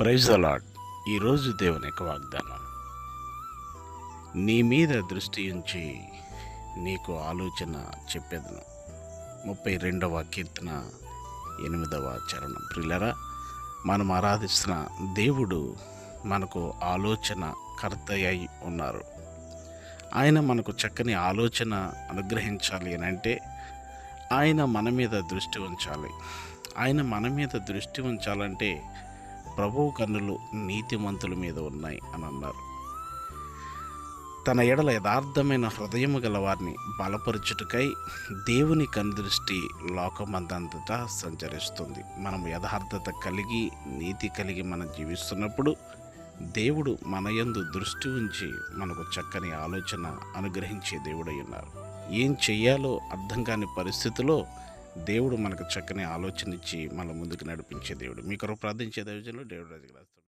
Praise అలాడ్ ఈరోజు దేవుని యొక్క వాగ్దానం. నీ మీద దృష్టి ఉంచి నీకు ఆలోచన చెప్పేదను. ముప్పై రెండవ కీర్తన ఎనిమిదవ చరణం. ప్రిల్లరా మనం ఆరాధిస్తున్న దేవుడు మనకు ఆలోచన కర్త అయి ఉన్నారు. ఆయన మనకు చక్కని ఆలోచన అనుగ్రహించాలి అని అంటే ఆయన మన మీద దృష్టి ఉంచాలి. ఆయన మన మీద దృష్టి ఉంచాలంటే ప్రభువు కన్నులు నీతిమంతుల మీద ఉన్నాయి అని అన్నారు. తన ఎడల యథార్థమైన హృదయము గల వారిని బలపరచుటకై దేవుని కనుదృష్టి లోకమందంతటా సంచరిస్తుంది. మనం యథార్థత కలిగి నీతి కలిగి మనం జీవిస్తున్నప్పుడు దేవుడు మన యందు దృష్టి ఉంచి మనకు చక్కని ఆలోచన అనుగ్రహించే దేవుడై ఉన్నారు. ఏం చెయ్యాలో అర్థం కాని పరిస్థితిలో దేవుడు మనకు చక్కని ఆలోచన ఇచ్చి మన ముందుకు నడిపించే దేవుడు. మీ కొరకు ప్రార్థించే దైవజనులు దేవుడు రాజుగారు